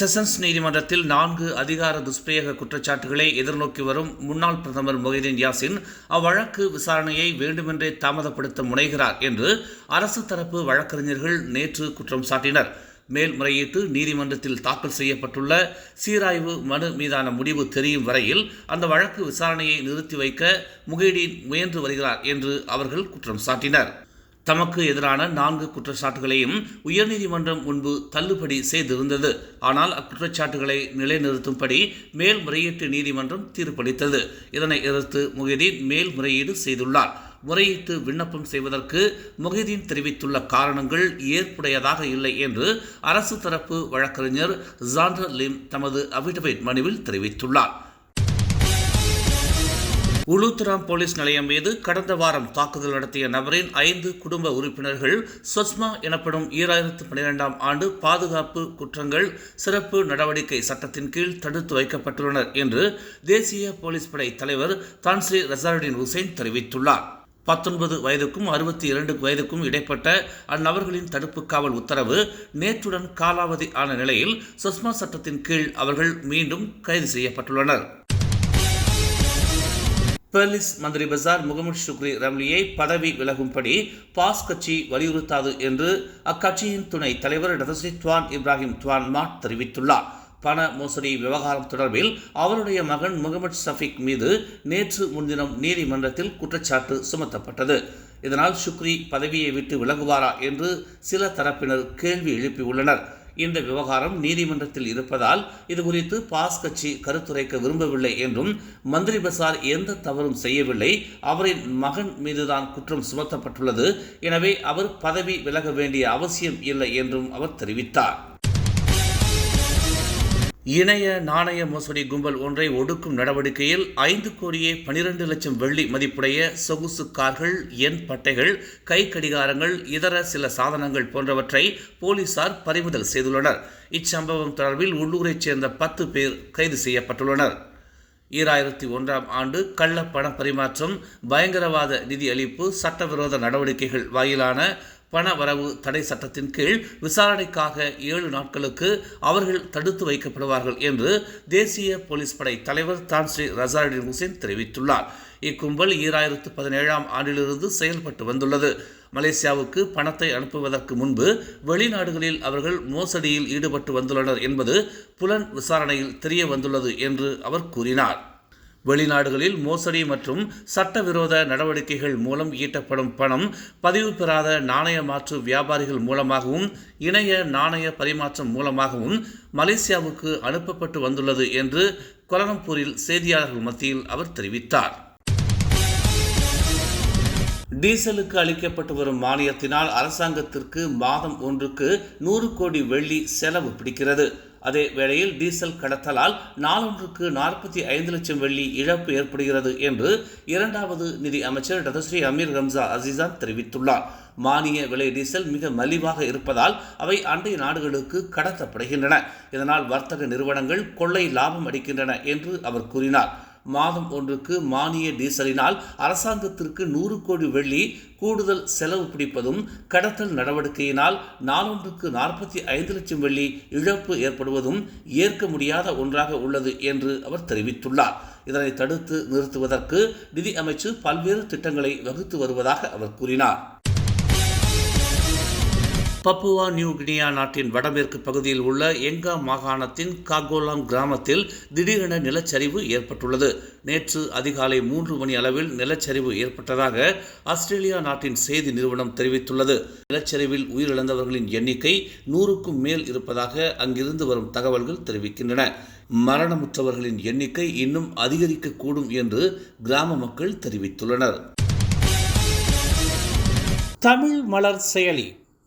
Sessions நீதிமன்றத்தில் நான்கு அதிகார துஷ்பிரயோக குற்றச்சாட்டுகளை எதிர்நோக்கி வரும் முன்னாள் பிரதமர் மொஹிதீன் யாசின் அவ்வழக்கு விசாரணையை வேண்டுமென்றே தாமதப்படுத்த முனைகிறார் என்று அரசு தரப்பு வழக்கறிஞர்கள் நேற்று குற்றம் சாட்டினர். மேல்முறையீட்டு நீதிமன்றத்தில் தாக்கல் செய்யப்பட்டுள்ள சீராய்வு மனு மீதான முடிவு தெரியும் வரையில் அந்த வழக்கு விசாரணையை நிறுத்தி வைக்க முகைடீன் முயன்று வருகிறார் என்று அவர்கள் குற்றம் சாட்டினர். தமக்கு எதிரான நான்கு குற்றச்சாட்டுகளையும் உயர்நீதிமன்றம் முன்பு தள்ளுபடி செய்திருந்தது. ஆனால் அக்குற்றச்சாட்டுகளை நிலைநிறுத்தும்படி மேல்முறையீட்டு நீதிமன்றம் தீர்ப்பளித்தது. இதனை எதிர்த்து முகைதீன் மேல்முறையீடு செய்துள்ளார். முறையீட்டு விண்ணப்பம் செய்வதற்கு முகைதீன் தெரிவித்துள்ள காரணங்கள் ஏற்புடையதாக இல்லை என்று அரசு தரப்பு வழக்கறிஞர் ஜாண்டர் லிம் தமது அபிடவிட் மனுவில் தெரிவித்துள்ளார். உளுத்துராம் போலீஸ் நிலையம் மீது கடந்த வாரம் தாக்குதல் நடத்திய நபரின் ஐந்து குடும்ப உறுப்பினர்கள் சொஸ்மா எனப்படும் ஈராயிரத்து பனிரெண்டாம் ஆண்டு பாதுகாப்பு குற்றங்கள் சிறப்பு நடவடிக்கை சட்டத்தின் கீழ் தடுத்து வைக்கப்பட்டுள்ளனர் என்று தேசிய போலீஸ் படை தலைவர் தான்ஸ்ரீ ரசாருடின் ஹுசைன் தெரிவித்துள்ளார். பத்தொன்பது வயதுக்கும் அறுபத்தி இரண்டு வயதுக்கும் இடைப்பட்ட அந்நபர்களின் தடுப்பு காவல் உத்தரவு நேற்றுடன் காலாவதி ஆன நிலையில் சுஷ்மா சட்டத்தின் கீழ் அவர்கள் மீண்டும் கைது செய்யப்பட்டுள்ளனர். பெர்லிஸ் மந்திரி பசார் முகமது ஷுக்ரி ரம்லியை பதவி விலகும்படி பாஸ் கட்சி வலியுறுத்தாது என்று அக்கட்சியின் துணை தலைவர் டதஸ்ரீ துவான் இப்ராஹிம் துவான் மாட் தெரிவித்துள்ளார். பண மோசடி விவகாரம் தொடர்பில் அவருடைய மகன் முகமது சஃபிக் மீது நேற்று முன்தினம் நீதிமன்றத்தில் குற்றச்சாட்டு சுமத்தப்பட்டது. இதனால் சுக்ரி பதவியை விட்டு விலகுவாரா என்று சில தரப்பினர் கேள்வி எழுப்பியுள்ளனர். இந்த விவகாரம் நீதிமன்றத்தில் இருப்பதால் இதுகுறித்து பாஸ் கட்சி கருத்துரைக்க விரும்பவில்லை என்றும் மந்திரி பசார் எந்த தவறும் செய்யவில்லை அவரின் மகன் மீதுதான் குற்றம் சுமத்தப்பட்டுள்ளது. எனவே அவர் பதவி விலக வேண்டிய அவசியம் இல்லை என்றும் அவர் தெரிவித்தார். இணைய நாணய மோசடி கும்பல் ஒன்றை ஒடுக்கும் நடவடிக்கையில் ஐந்து கோடியே பனிரெண்டு லட்சம் வெள்ளி மதிப்புடைய சொகுசு கார்கள் எண் பட்டைகள் கை கடிகாரங்கள் இதர சில சாதனங்கள் போன்றவற்றை போலீசார் பறிமுதல் செய்துள்ளனர். இச்சம்பவம் தொடர்பில் உள்ளூரைச் சேர்ந்த பத்து பேர் கைது செய்யப்பட்டுள்ளனர். ஈராயிரத்தி ஒன்றாம் ஆண்டு கள்ள பண பரிமாற்றம் பயங்கரவாத நிதி அளிப்பு சட்டவிரோத நடவடிக்கைகள் வாயிலான பண வரவு தடை சட்டத்தின் கீழ் விசாரணைக்காக ஏழு நாட்களுக்கு அவர்கள் தடுத்து வைக்கப்படுவார்கள் என்று தேசிய போலீஸ் படை தலைவர் தான் ஸ்ரீ ரசாரின் ஹுசேன் தெரிவித்துள்ளார். இக்கும்பல் ஈராயிரத்து பதினேழாம் ஆண்டிலிருந்து செயல்பட்டு வந்துள்ளது. மலேசியாவுக்கு பணத்தை அனுப்புவதற்கு முன்பு வெளிநாடுகளில் அவர்கள் மோசடியில் ஈடுபட்டு வந்துள்ளனர் என்பது புலன் விசாரணையில் தெரிய வந்துள்ளது என்று அவர் கூறினார். வெளிநாடுகளில் மோசடி மற்றும் சட்டவிரோத நடவடிக்கைகள் மூலம் ஈட்டப்படும் பணம் பதிவு பெறாத நாணய மாற்று வியாபாரிகள் மூலமாகவும் இணைய நாணய பரிமாற்றம் மூலமாகவும் மலேசியாவுக்கு அனுப்பப்பட்டு வந்துள்ளது என்று கொலலம்பூரில் செய்தியாளர்கள் மத்தியில் அவர் தெரிவித்தார். டீசலுக்கு அளிக்கப்பட்டு வரும் மானியத்தினால் அரசாங்கத்திற்கு மாதம் ஒன்றுக்கு நூறு கோடி வெள்ளி செலவு பிடிக்கிறது. அதே வேளையில் டீசல் கடத்தலால் நாளொன்றுக்கு நாற்பத்தி ஐந்து லட்சம் வெள்ளி இழப்பு ஏற்படுகிறது என்று இரண்டாவது நிதி அமைச்சர் டதஸ்ரீ அமீர் ரம்சா அசிசான் தெரிவித்துள்ளார். மானிய விலை டீசல் மிக மலிவாக இருப்பதால் அவை அண்டை நாடுகளுக்கு கடத்தப்படுகின்றன. இதனால் வர்த்தக நிறுவனங்கள் கொள்ளை லாபம் அடிக்கின்றன என்று அவர் கூறினார். மாதம் ஒன்றுக்கு மானிய டீசலினால் அரசாங்கத்திற்கு நூறு கோடி வெள்ளி கூடுதல் செலவு பிடிப்பதும் கடத்தல் நடவடிக்கையினால் நாளொன்றுக்கு நாற்பத்தி ஐந்து லட்சம் வெள்ளி இழப்பு ஏற்படுவதும் ஏற்க முடியாத ஒன்றாக உள்ளது என்று அவர் தெரிவித்துள்ளார். இதனை தடுத்து நிறுத்துவதற்கு நிதி அமைச்சு பல்வேறு திட்டங்களை வகுத்து வருவதாக அவர் கூறினார். பப்புவா நியூ கினியா நாட்டின் வடமேற்கு பகுதியில் உள்ள எங்கா மாகாணத்தின் காகோலாம் கிராமத்தில் திடீரென நிலச்சரிவு ஏற்பட்டுள்ளது. நேற்று அதிகாலை மூன்று மணி அளவில் நிலச்சரிவு ஏற்பட்டதாக ஆஸ்திரேலியா நாட்டின் செய்தி நிறுவனம் தெரிவித்துள்ளது. நிலச்சரிவில் உயிரிழந்தவர்களின் எண்ணிக்கை நூறுக்கும் மேல் இருப்பதாக அங்கிருந்து வரும் தகவல்கள் தெரிவிக்கின்றன. மரணமுற்றவர்களின் எண்ணிக்கை இன்னும் அதிகரிக்கக்கூடும் என்று கிராம மக்கள் தெரிவித்துள்ளனர். தமிழ் மலர் செயலி